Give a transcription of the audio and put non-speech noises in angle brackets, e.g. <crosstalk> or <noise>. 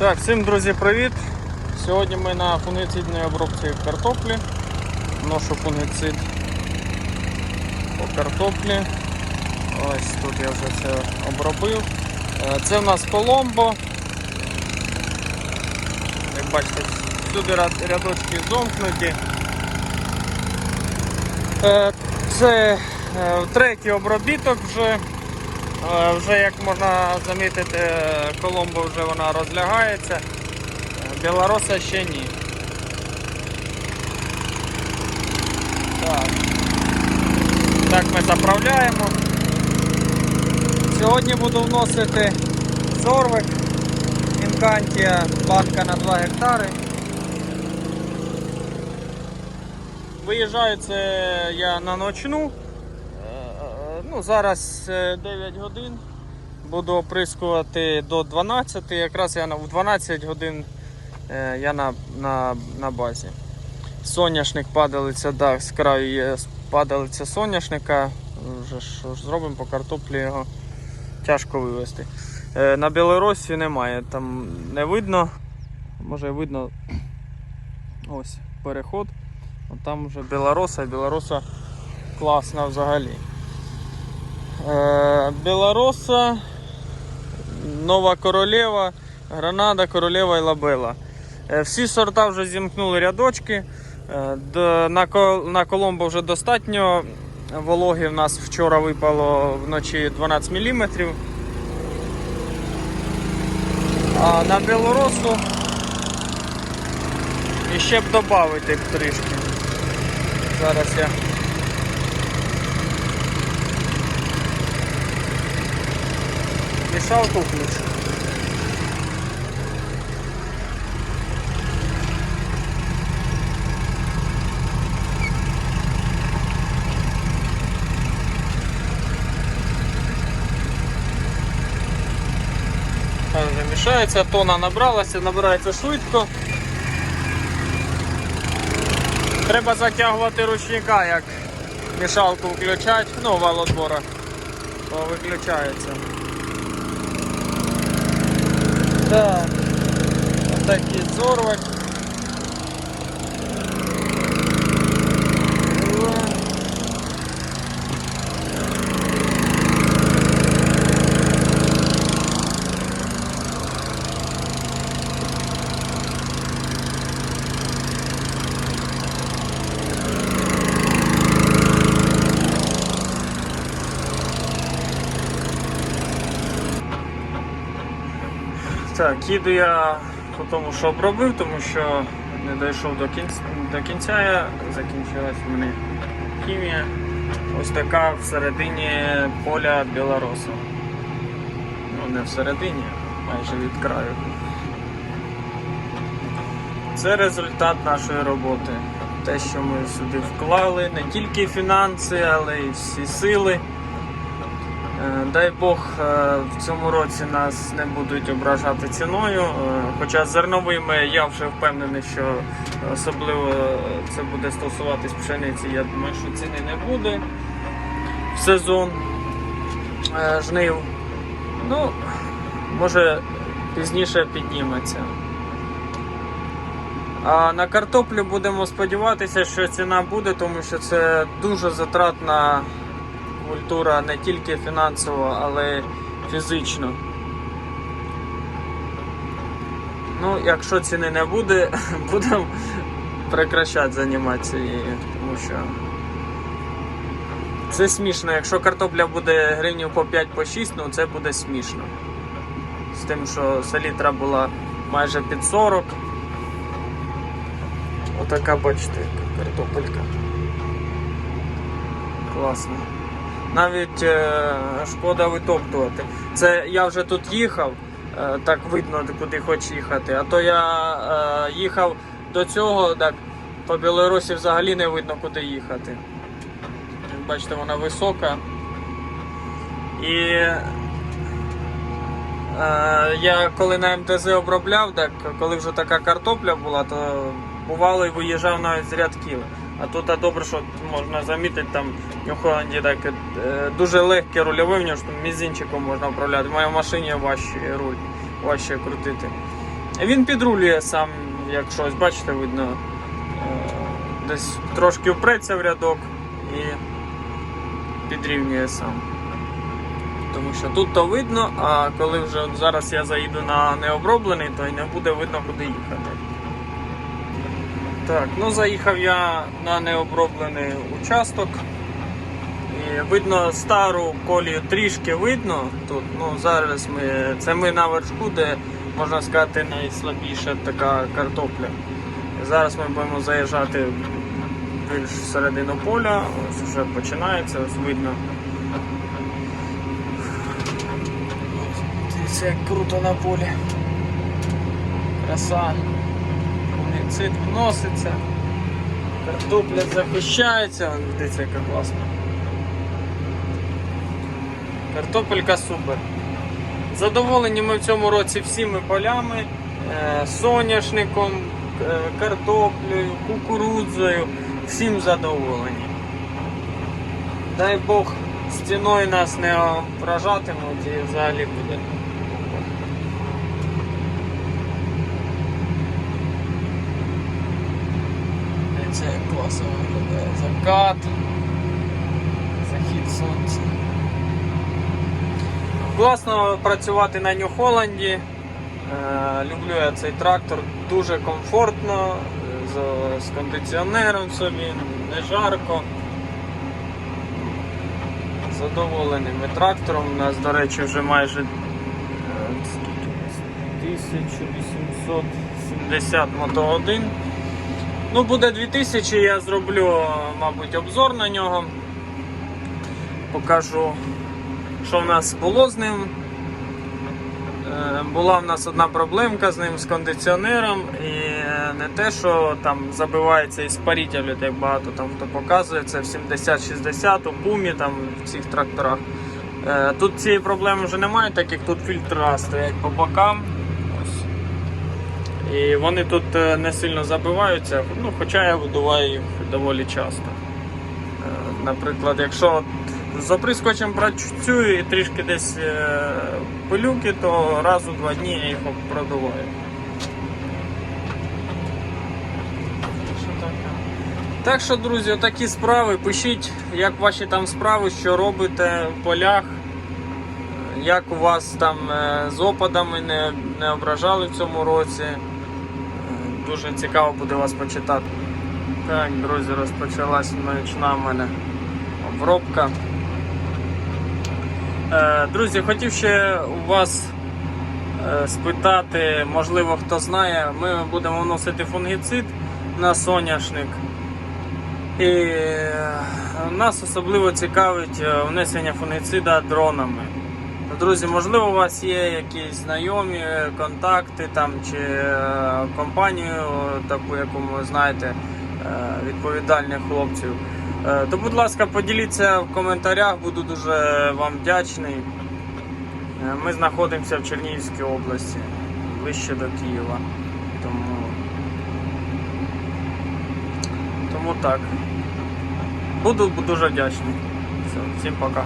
Так, всім друзі, привіт! Сьогодні ми на фунгицидній обробці картоплі. Ношу фунгицид по картоплі. Ось тут я вже це обробив. Е, Це в нас Коломбо. Як бачите, всюди рядочки зомкнуті. Е, Це е, третій обробіток вже. Е, Вже як можна замітити, е, Коломбо вже вона розлягається, Е, Білороса ще ні. Так. так ми заправляємо. Сьогодні буду вносити зорвик Інкантія, банка на 2 гектари. Виїжджаю це я на ночну. Е, Ну, зараз е, 9 годин. Буду оприскувати до 12. Якраз я в 12 годин е, я на, на, на базі. Соняшник падалиця, да, з краю є падалиця соняшника. Вже що ж зробимо по картоплі його тяжко вивезти. Е, На Білорусі немає, там не видно. Може видно ось переход. Там вже Білороса, Білороса класна взагалі. Е, Білороса, Нова Королева, Гранада, Королева і Лабела. Е, Всі сорта вже зімкнули рядочки. Е, На, ко- Коломбо вже достатньо вологи. У нас вчора випало вночі 12 мм. А на Білоросу іще б додати трішки. Зараз я мішалку включу. Мішається, тона набралася, набирається швидко. Треба затягувати ручника, як мішалку включать, ну, валодбора, то виключається. Так, отакий зорвик. Так, їду я по тому, що обробив, тому що не дійшов до кінця, до кінця я закінчилась в мене хімія. Ось така всередині поля білоросу. Ну, не всередині, майже від краю. Це результат нашої роботи. Те, що ми сюди вклали, не тільки фінанси, але й всі сили. Е, Дай Бог е, в цьому році нас не будуть ображати ціною. Е, Хоча з зерновими я вже впевнений, що особливо це буде стосуватись пшениці. Я думаю, що ціни не буде в сезон жнив. Ну, може пізніше підніметься. А на картоплю будемо сподіватися, що ціна буде, тому що це дуже затратна культура не тільки фінансово, але й фізично. Ну, якщо ціни не буде, <laughs> будемо прекращати займатися тому що це смішно. Якщо картопля буде гривнів по 5 по 6, ну це буде смішно. З тим, що селітра була майже під 40. Отака, бачите, картопелька. Класно. Навіть е, шкода витоптувати. Це я вже тут їхав, е, так видно, куди хочеш їхати. А то я е, їхав до цього, так по Білорусі взагалі не видно, куди їхати. Бачите, вона висока. І е, я коли на МТЗ обробляв, так коли вже така картопля була, то бувало і виїжджав навіть з рядків. А тут а добре, що можна замітити там у Холланді так е, дуже легке рульове, в нього ж там мізинчиком можна управляти. В моїй машині важче руль, важче крутити. Він підрулює сам, як щось, бачите, видно, е, десь трошки впреться в рядок і підрівнює сам. Тому що тут то видно, а коли вже зараз я заїду на необроблений, то й не буде видно, куди їхати. Так, ну заїхав я на необроблений участок. І видно стару колію трішки видно. Тут, ну, зараз ми, це ми на вершку, де можна сказати найслабіша така картопля. Зараз ми будемо заїжджати більш всередину поля, ось вже починається, ось видно. Дивіться, як круто на полі. Краса. Фунгіцид вноситься. Картопля захищається, дивіться, яка класна. Картопелька супер. Задоволені ми в цьому році всіми полями, е, соняшником, е, картоплею, кукурудзою. Всім задоволені. Дай Бог стіною нас не вражатимуть і взагалі буде. Класно виглядає. Закат, захід сонця. Класно працювати на Нью-Холланді. Е, Люблю я цей трактор, дуже комфортно, з, кондиціонером собі, не жарко. Задоволений ми трактором. У нас, до речі, вже майже е, скільки у нас? 1870 мотогодин. Ну, буде 2000, я зроблю, мабуть, обзор на нього. Покажу, що в нас було з ним. Е, Була в нас одна проблемка з ним з кондиціонером, і е, не те, що там забивається іспаритель, як багато там хто показує, це в 70-60 у пумі, там в цих тракторах. Е, Тут цієї проблеми вже немає, так як тут фільтра стоять по бокам. І вони тут е, не сильно забиваються, ну, хоча я видуваю їх доволі часто. Е, Наприклад, якщо з оприскувачем працюю і трішки десь е, пилюки, то раз у два дні я їх продуваю. Так що, друзі, такі справи. Пишіть, як ваші там справи, що робите в полях, як у вас там з опадами не, не ображали в цьому році. Дуже цікаво буде вас почитати. Так, друзі, розпочалась ночна в мене обробка. Е, Друзі, хотів ще у вас е, спитати, можливо, хто знає, ми будемо вносити фунгіцид на соняшник. І е, нас особливо цікавить внесення фунгіцида дронами. Друзі, можливо, у вас є якісь знайомі контакти там, чи е, компанію, таку, яку ви знаєте, е, відповідальних хлопців. Е, То, будь ласка, поділіться в коментарях, буду дуже вам вдячний. Ми знаходимося в Чернігівській області, ближче до Києва. Тому, тому так. Буду дуже вдячний. Все, всім пока.